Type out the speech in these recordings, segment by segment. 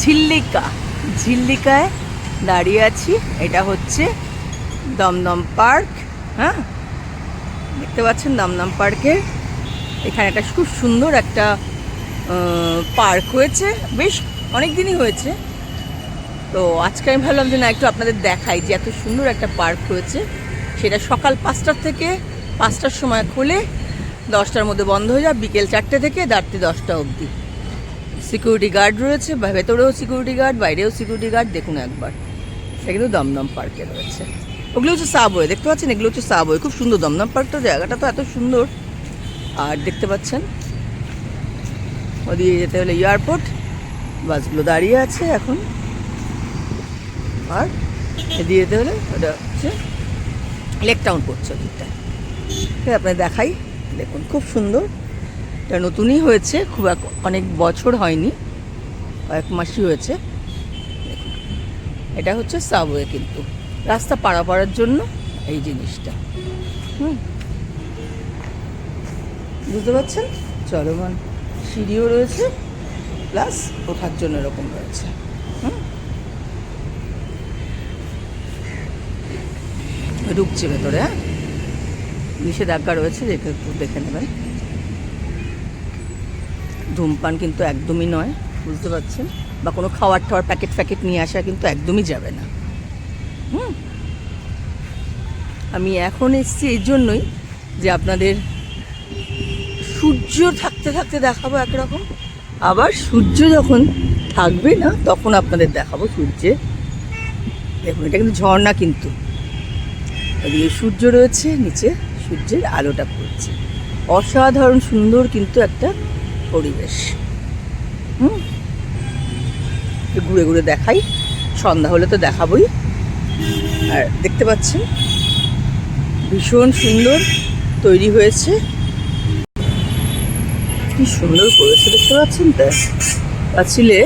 ঝিল্লিকা। ঝিল্লিকায় দাঁড়িয়ে আছি। এটা হচ্ছে দমদম পার্ক হ্যাঁ? দেখতে পাচ্ছেন দমদম পার্কের এখানে একটা খুব সুন্দর একটা পার্ক হয়েছে। বেশ অনেক দিনই হয়েছে। তো আজকে আমি ভাবলাম যে না, একটু আপনাদের দেখাই যে এত সুন্দর একটা পার্ক হয়েছে। সেটা সকাল পাঁচটার থেকে পাঁচটার সময় খুলে দশটার মধ্যে বন্ধ হয়ে যায়। বিকেল চারটে থেকে রাত্রি দশটা অবধি। সিকিউরিটি গার্ড রয়েছে, ভেতরেও সিকিউরিটি গার্ড বাইরেও সিকিউরিটি গার্ড দেখুন একবার। এটা কিন্তু দমদম পার্কে রয়েছে। ওগুলো হচ্ছে সাবওয়ে দেখতে পাচ্ছেন? এগুলো হচ্ছে সাবওয়ে খুব সুন্দর। দমদম পার্কটা, জায়গাটা তো এত সুন্দর। আর দেখতে পাচ্ছেন? ওদিকে যেতে হলে এয়ারপোর্ট বাসগুলো দাঁড়িয়ে আছে এখন। আর এদিকে যেতে হলে ওটা হচ্ছে লেক টাউন পড়ছে ওদিকটা আছে দেখাই। দেখুন, খুব সুন্দর। এটা নতুনই হয়েছে, খুব এক- অনেক বছর হয়নি, কয়েক মাসই হয়েছে। এটা হচ্ছে সাবওয়ে কিন্তু, রাস্তা পারাপারের জন্য এই জিনিসটা। হুম। বুঝতে পারছেন? চলমান সিঁড়িও রয়েছে প্লাস ওঠার জন্য এরকম রয়েছে। হুম। ঢুকছে ভেতরে হ্যাঁ। নিষেধাজ্ঞা রয়েছে, দেখে একটু দেখে নেবেন। ধূমপান কিন্তু একদমই নয়, বুঝতে পারছেন? বা কোনো খাওয়ার টাওয়ার প্যাকেট ফ্যাকেট নিয়ে আসা কিন্তু একদমই যাবে না। হুম? আমি এখন এসেছি এই জন্যই যে আপনাদের সূর্য থাকতে থাকতে দেখাবো একরকম। আবার সূর্য যখন থাকবে না, তখন আপনাদের দেখাবো সূর্যে দেখুন, এটা কিন্তু ঝর্ণা কিন্তু। ওদিকে সূর্য রয়েছে, নিচে সূর্যের আলোটা পড়ছে। অসাধারণ সুন্দর কিন্তু একটা পরিবেশ। হুম? ঘুরে ঘুরে দেখাই। সন্ধ্যা হলে তো দেখাবই। আর দেখতে পাচ্ছেন, ভীষণ সুন্দর তৈরি হয়েছে। কি সুন্দর করেছে, দেখতে পাচ্ছেন তো? পাচ্ছিলে?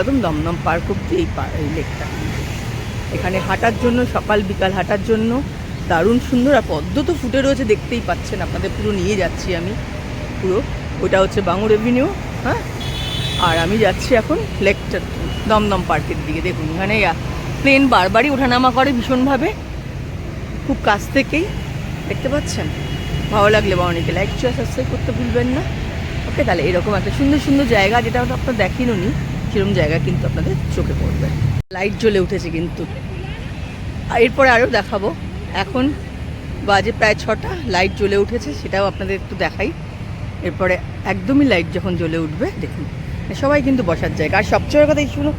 একদম দমদম পার্ক অব্দি এই এই লেকটা। এখানে হাঁটার জন্য, সকাল, বিকাল হাঁটার জন্য দারুণ সুন্দর আর পদ্ম তো ফুটে রয়েছে, দেখতেই পাচ্ছেন আপনাদের, পুরো নিয়ে যাচ্ছি আমি। পুরো, ওটা হচ্ছে বাঙুর এভিনিউ হ্যাঁ? আর আমি যাচ্ছি এখন লেকটা, দমদম পার্কের দিকে। দেখুন, এখানে প্লেন বারবারই ওঠানামা করে ভীষণভাবে। খুব কাছ থেকেই, দেখতে পাচ্ছেন? ভালো লাগলে বাউনিকে লাইক শেয়ার সাবস্ক্রাইব করতে ভুলবেন না। ওকে তাহলে এরকম একটা সুন্দর সুন্দর জায়গা যেটা আপনারা দেখেনও নি সেরকম জায়গা কিন্তু আপনাদের চোখে পড়বে। লাইট জ্বলে উঠেছে কিন্তু। এরপরে আরও দেখাবো। এখন বাজে প্রায় ছটা লাইট জ্বলে উঠেছে, সেটাও আপনাদের একটু দেখাই। এরপরে একদমই লাইট যখন জ্বলে উঠবে, দেখুন। সবাই কিন্তু বসার জায়গা। আর সবচেয়ে কথা এই শুনো,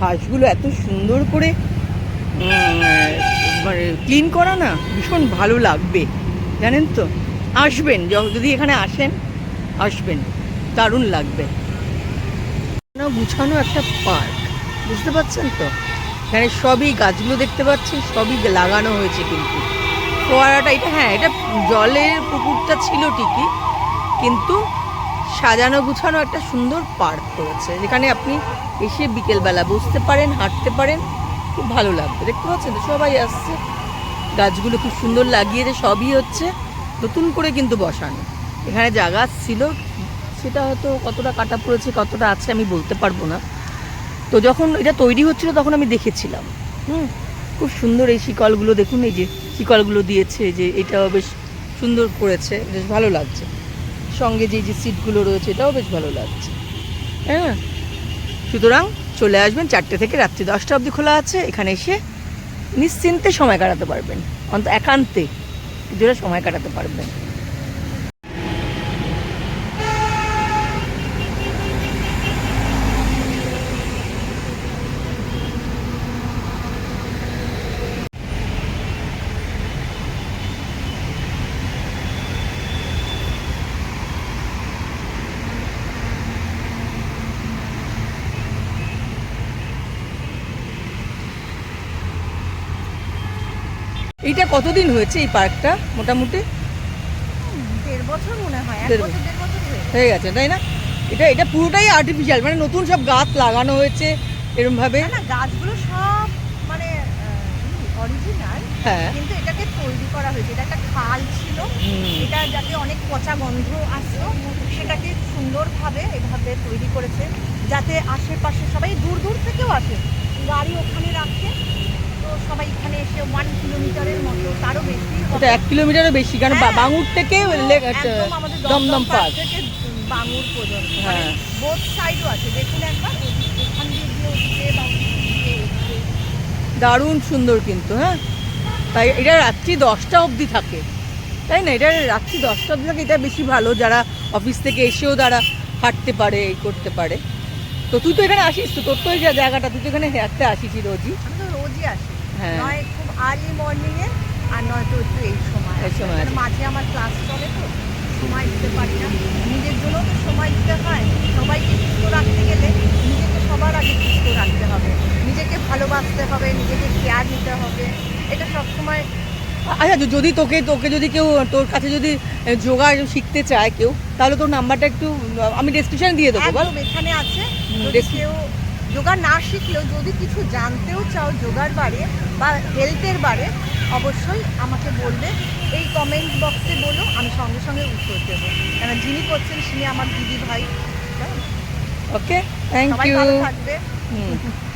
ঘাসগুলো এত সুন্দর করে মানে ক্লিন করা না ভীষণ ভালো লাগবে। জানেন তো? আসবেন যদি এখানে আসেন, আসবেন। দারুণ লাগবে। গুছানো একটা পার্ক। বুঝতে পারছেন তো? এখানে সবই গাছগুলো দেখতে পাচ্ছেন সবই লাগানো হয়েছে কিন্তু। ফোয়ারাটা, এটা হ্যাঁ এটা জলের পুকুরটা ছিল ঠিকই, কিন্তু সাজানো গুছানো একটা সুন্দর পার্ক করেছে, যেখানে আপনি এসে বিকেলবেলা বসতে পারেন, হাঁটতে পারেন, খুব ভালো লাগবে। দেখতে পাচ্ছেন তো? সবাই আসছে। গাছগুলো খুব সুন্দর লাগিয়েছে, সবই হচ্ছে নতুন করে কিন্তু বসানো। এখানে গাছ ছিল সেটা হয়তো কতটা কাটা পড়েছে, কতটা আছে আমি বলতে পারব না। তো যখন এটা তৈরি হচ্ছিল তখন আমি দেখেছিলাম। হুম, খুব সুন্দর এই শিকলগুলো দেখুন, এই যে শিকলগুলো দিয়েছে, যে এটাও বেশ সুন্দর করেছে, বেশ ভালো লাগছে। সঙ্গে যে যে সিটগুলো রয়েছে, এটাও বেশ ভালো লাগছে। হ্যাঁ সুতরাং চলে আসবেন, চারটে থেকে রাত্রি দশটা অবধি খোলা আছে, এখানে এসে নিশ্চিন্তে সময় কাটাতে পারবেন। অন্ত একান্তে কিছুটা সময় কাটাতে পারবেন। এইটা কতদিন হয়েছে এই পার্কটা মোটামুটি? দেড় বছর মনে হয় এক বছর দেড় বছর হয়ে গেছে। তাই না? এটা এটা পুরোটাই আর্টিফিশিয়াল মানে নতুন সব গাছ লাগানো হয়েছে এরমভাবে। না না গাছগুলো সব মানে অরিজিনাল হ্যাঁ। কিন্তু এটাকে তৈরি করা হয়েছে। এটা একটা খাল ছিল এটা যাতে অনেক পচা গন্ধ আসতো সেটাকে সুন্দরভাবে এভাবে তৈরি করেছে যাতে আশেপাশে সবাই দূর দূর থেকেও আসে গাড়ি ওখানে রাখে সবাই এখানে এসে ওয়ান কিলোমিটারের মতো তারও বেশি হবে। এক কিলোমিটারও বেশি কারণ হ্যাঁ। বাঙুর থেকে দমদম পার্ক থেকে বাঙুর পর্যন্ত হ্যাঁ। বোথ সাইডও আছে দেখুন একবার ওখান দিয়ে গিয়ে ওদিকে বাঙুর দিকে এদিকে। দারুণ সুন্দর কিন্তু হ্যাঁ তাই এটা রাত্রি দশটা অবধি থাকে তাই না এটা রাত্রি দশটা অবধি থাকে এটা বেশি ভালো যারা অফিস থেকে এসেও তারা হাঁটতে পারে এই করতে পারে তো তুই তো এখানে আসিস তো তোর তো এই জায়গাটা তুই তো এখানে হাঁটতে আসিস রোজই রোজই আসি হ্যাঁ। নয় খুব আর্লি মর্নিং এ আর নয়তো একটু এই সময় এই। সময় মাঝে আমার ক্লাস চলে তো সময় দিতে পারি না। নিজের জন্য তো সময় দিতে হয়। সবাইকে সুস্থ রাখতে গেলে নিজেকে সবার আগে সুস্থ রাখতে হবে। নিজেকে ভালোবাসতে হবে নিজেকে কেয়ার নিতে হবে। এটা সবসময় আচ্ছা যদি তোকে তোকে যদি কেউ তোর কাছে যদি যোগা শিখতে চায় কেউ তাহলে তোর নাম্বারটা একটু আমি ডেসক্রিপশন দিয়ে দেবো এখানে আছে। কেউ যোগা না শিখলেও যদি কিছু জানতেও চাও যোগার বারে বা হেলথের বারে অবশ্যই আমাকে বলবে। এই কমেন্ট বক্সে বলো আমি সঙ্গে সঙ্গে উত্তর দেবো। কেন যিনি করছেন তিনি আমার দিদি ভাই। ওকে থ্যাংক ইউ থাকবে। হুম।